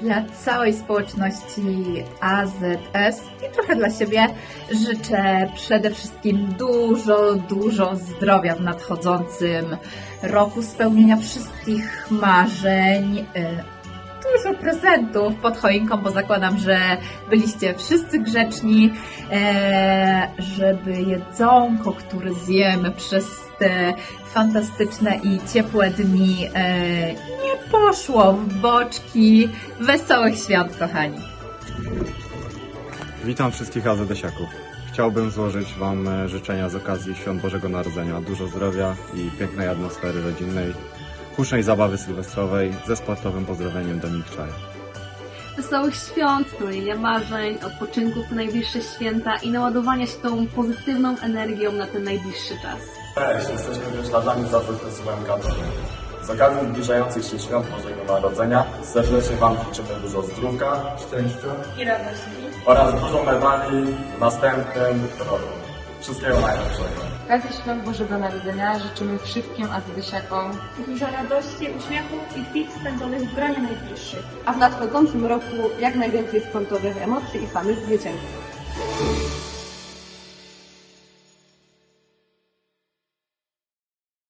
Dla całej społeczności AZS i trochę dla siebie życzę przede wszystkim dużo, dużo zdrowia w nadchodzącym roku, spełnienia wszystkich marzeń, y, dużo prezentów pod choinką, bo zakładam, że byliście wszyscy grzeczni, e, żeby jedzonko, które zjemy przez fantastyczne i ciepłe dni e, nie poszło w boczki. Wesołych świąt, kochani! Witam wszystkich AZD-siaków. Chciałbym złożyć Wam e, życzenia z okazji Świąt Bożego Narodzenia. Dużo zdrowia i pięknej atmosfery rodzinnej, hucznej zabawy sylwestrowej ze sportowym pozdrowieniem Dominik Czaj. Wesołych świąt, spełnienia marzeń, odpoczynku w te najbliższe święta i naładowania się tą pozytywną energią na ten najbliższy czas. Cześć, jesteśmy wioślarzami z AZS-UM Katowice. Z okazji zbliżających się świąt Bożego Narodzenia serdecznie Wam życzymy dużo zdrówka, szczęścia i radości. oraz dużo medali w następnym roku. Wszystkiego najlepszego. Okazji Świąt Bożego Narodzenia życzymy wszystkim azydysiakom, Dużo radości, uśmiechu i chwil spędzonych w gronie najbliższych. a w nadchodzącym roku jak najwięcej sportowych emocji i samych zwycięstw.